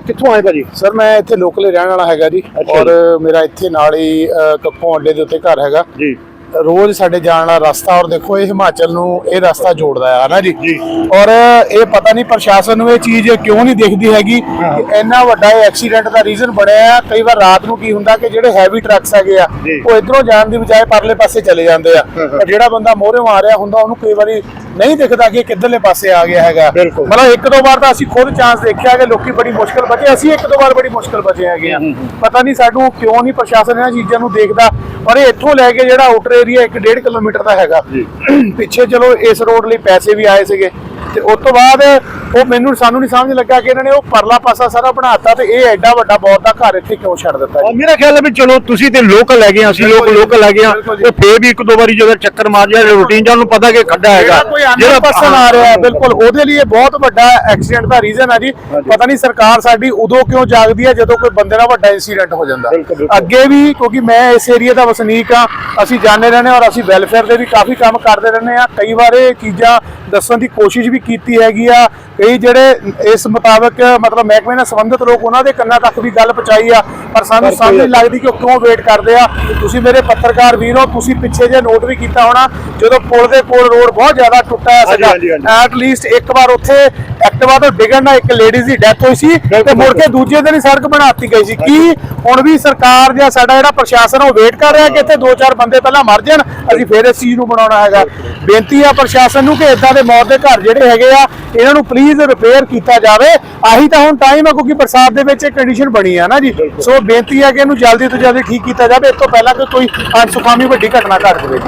ਕਿੱਥੋਂ ਆਏ ਭਾਜੀ? ਸਰ ਮੈਂ ਇੱਥੇ ਲੋਕਲ ਰਹਿਣ ਵਾਲਾ ਹੈਗਾ ਜੀ ਔਰ ਮੇਰਾ ਇੱਥੇ ਨਾਲ ਹੀ ਕੱਪੋਂ ਅੱਡੇ ਦੇ ਉੱਤੇ ਘਰ ਹੈਗਾ। ਜੀ। ਰੋਜ਼ ਸਾਡੇ ਜਾਣ ਵਾਲਾ ਰਸਤਾ ਔਰ ਦੇਖੋ ਇਹ ਹਿਮਾਚਲ ਨੂੰ ਇਹ ਰਸਤਾ ਜੋੜਦਾ ਹੈ ਨਾ ਜੀ। ਔਰ ਇਹ ਪਤਾ ਨਹੀਂ ਪ੍ਰਸ਼ਾਸਨ ਨੂੰ ਇਹ ਚੀਜ਼ ਕਿਉਂ ਨਹੀਂ ਦਿਖਦੀ ਹੈਗੀ? ਇੰਨਾ ਵੱਡਾ ਇਹ ਐਕਸੀਡੈਂਟ ਦਾ ਰੀਜ਼ਨ ਬਣਿਆ ਕਈ ਵਾਰ ਰਾਤ ਨੂੰ ਕੀ ਹੁੰਦਾ ਕਿ ਜਿਹੜੇ ਹੈਵੀ ਟਰੱਕਸ ਹੈਗੇ ਆ। ਉਹ ਇਧਰੋਂ ਜਾਣ ਦੀ ਬਜਾਏ ਪਰਲੇ ਪਾਸੇ ਚਲੇ ਜਾਂਦੇ ਆ। ਜਿਹੜਾ ਬੰਦਾ ਮੋਹਰੇ ਆ ਰਿਹਾ ਹੁੰਦਾ ਉਹਨੂੰ ਕਈ ਵਾਰੀ ਨਹੀਂ ਦਿਖਦਾ ਕਿ ਕਿੱਧਰਲੇ ਪਾਸੇ ਆ ਗਿਆ ਹੈਗਾ। ਬਿਲਕੁਲ। ਮਤਲਬ ਇੱਕ ਦੋ ਵਾਰ ਤਾਂ ਅਸੀਂ ਖੁਦ ਚਾਂਸ ਦੇਖਿਆ ਕਿ ਲੋਕੀ ਬੜੀ ਮੁਸ਼ਕਲ ਬਚੇ। ਅਸੀਂ ਇੱਕ ਦੋ ਵਾਰ ਬੜੀ ਮੁਸ਼ਕਲ ਬਚੇ ਹੈਗੇ ਆ। ਪਤਾ ਨਹੀਂ ਸਾਨੂੰ ਕਿਉਂ ਨਹੀਂ ਪ੍ਰਸ਼ਾਸਨ ਇਹਨਾਂ ਚੀਜ਼ਾਂ ਨੂੰ ਦੇਖਦਾ। ਔਰ ਇਹ ਇੱਥੋਂ ਲੈ ਕੇ ਜਿਹੜਾ ਆਊਟਰ ਏਰੀਆ 1.5 ਕਿਲੋਮੀਟਰ ਦਾ ਹੈਗਾ। ਪਿੱਛੇ ਚਲੋ ਇਸ ਰੋਡ ਲਈ ਪੈਸੇ ਵੀ ਆਏ ਸੀਗੇ। ਤੇ ਉਸ ਤੋਂ ਬਾਅਦ ਉਹ ਮੈਨੂੰ ਸਾਨੂੰ ਨਹੀਂ ਸਮਝ ਲੱਗਾ ਕਿ ਇਹਨਾਂ ਨੇ ਉਹ ਪਰਲਾ ਪਾਸਾ ਸਾਰਾ ਬਣਾਤਾ ਤੇ ਇਹ ਐਡਾ ਵੱਡਾ ਬਹੁਤ ਦਾ ਘਰ ਇੱਥੇ ਕਿਉਂ ਛੱਡ ਦਿੱਤਾ ਜੀ? ਮੇਰਾ ਖਿਆਲ ਹੈ ਵੀ ਚਲੋ ਤੁਸੀਂ ਤੇ ਲੋਕਲ ਲੈ ਗਏ ਅਸੀਂ ਲੋਕ ਲੋਕਲ ਲੈ ਗਏ ਆ। ਉਹ ਫੇਰ ਵੀ ਇੱਕ ਦੋ ਵਾਰੀ ਜਦੋਂ ਚੱਕਰ ਮਾਰ ਜਾ ਰੂਟੀਨ ਜਾਂ ਨੂੰ ਪਤਾ ਕਿ ਖੱਡਾ ਹੈਗਾ। ਜਿਹੜਾ ਪਰਸਨ ਆ ਰਿਹਾ ਬਿਲਕੁਲ ਉਹਦੇ ਲਈ ਇਹ ਬਹੁਤ ਵੱਡਾ ਐਕਸੀਡੈਂਟ ਦਾ ਰੀਜ਼ਨ ਹੈ ਜੀ। ਪਤਾ ਨਹੀਂ ਸਰਕਾਰ ਸਾਡੀ ਉਦੋਂ ਕਿਉਂ ਜਾਗਦੀ ਹੈ ਜਦੋਂ ਕੋਈ ਬੰਦੇ ਨਾਲ ਵੱਡਾ ਇਨਸੀਡੈਂਟ ਹੋ ਜਾਂਦਾ। ਅੱਗੇ ਵੀ ਕਿਉਂਕਿ ਮੈਂ ਇਸ ਏਰੀਆ ਦਾ ਵਸਨੀਕ ਆ ਅਸੀਂ ਜਾਣਦੇ ਰਹਿੰਦੇ ਔਰ ਅਸੀਂ ਵੈਲਫੇਅਰ ਦੇ ਵੀ ਕਾਫੀ ਕੰਮ ਕਰਦੇ ਰਹਿੰਦੇ ਆ ਕਈ ਵਾਰ ਇਹ ਚੀਜ਼ਾਂ ਦੱਸਣ ਦੀ ਕੋਸ਼ਿਸ਼ ਵੀ ਕੀਤੀ ਹੈਗੀ ਆ। ਕਈ ਜਿਹੜੇ ਇਸ ਮੁਤਾਬਕ ਮਤਲਬ ਮਹਿਕਮੇ ਨਾਲ ਸੰਬੰਧਿਤ ਲੋਕ ਉਹਨਾਂ ਦੇ ਕੰਨਾਂ ਤੱਕ ਵੀ ਗੱਲ ਪਹੁੰਚਾਈ ਆ। ਪਰ ਸਾਨੂੰ ਸਮਝ ਨਹੀਂ ਲੱਗਦੀ ਕਿ ਉਹ ਕਿਉਂ ਵੇਟ ਕਰਦੇ ਆ। ਤੁਸੀਂ ਮੇਰੇ ਪੱਤਰਕਾਰ ਵੀਰੋ ਤੁਸੀਂ ਪਿੱਛੇ ਜੇ ਨੋਟ ਵੀ ਕੀਤਾ ਹੋਣਾ ਜਦੋਂ ਪੁਲ ਦੇ ਕੋਲ ਰੋਡ ਬਹੁਤ ਜ਼ਿਆਦਾ ਟੁੱਟਾ ਹਾਂਜੀ, ਸੀਗਾ। ਐਟ ਲੀਸਟ ਇੱਕ ਵਾਰ ਉੱਥੇ ਐਕਟਿਵਾ ਤੋਂ ਡਿੱਗਣ ਨਾਲ ਇੱਕ ਲੇਡੀਜ਼ ਦੀ ਡੈਥ ਹੋਈ ਸੀ ਤੇ ਮੁੜ ਕੇ ਦੂਜੇ ਦਿਨ ਹੀ ਸੜਕ ਬਣਾਤੀ ਗਈ ਸੀ। ਕੀ ਹੁਣ ਵੀ ਸਰਕਾਰ ਜਾਂ ਸਾਡਾ ਜਿਹੜਾ ਪ੍ਰਸ਼ਾਸਨ ਉਹ ਵੇਟ ਕਰ ਰਿਹਾ ਕਿ ਇੱਥੇ ਦੋ ਚਾਰ ਬੰਦੇ ਪਹਿਲਾਂ ਮਰ ਜਾਣ ਅਸੀਂ ਫੇਰ ਇਸ ਚੀਜ਼ ਨੂੰ ਬਣਾਉਣਾ ਹੈਗਾ। ਬੇਨਤੀ ਆ ਪ੍ਰਸ਼ਾਸਨ ਨੂੰ ਕਿ ਇਦਾਂ ਦੇ ਮੌਤ ਦੇ ਘਰ ਜਿਹੜੇ ਹੈਗੇ ਆ ਇਹਨਾਂ ਨੂੰ ਪਲੀਜ਼ ਰਿਪੇਅਰ ਕੀਤਾ ਜਾਵੇ। ਆਹੀ ਤਾਂ ਹੁਣ ਟਾਈਮ ਹੈ ਕਿਉਂਕਿ ਬਰਸਾਤ ਦੇ ਵਿੱਚ ਇਹ ਕੰਡੀਸ਼ਨ ਬਣੀ ਆ ਨਾ ਜੀ। ਸੋ ਬੇਨਤੀ ਹੈ ਕਿ ਇਹਨੂੰ ਜਲਦੀ ਤੋਂ ਜਲਦੀ ਠੀਕ ਕੀਤਾ ਜਾਵੇ। ਇਸ ਤੋਂ ਪਹਿਲਾਂ ਕਿ ਕੋਈ ਅਨਸੁਖਾਮੀ ਵੱਡੀ ਘਟਨਾ ਘਟ ਜਾਵੇ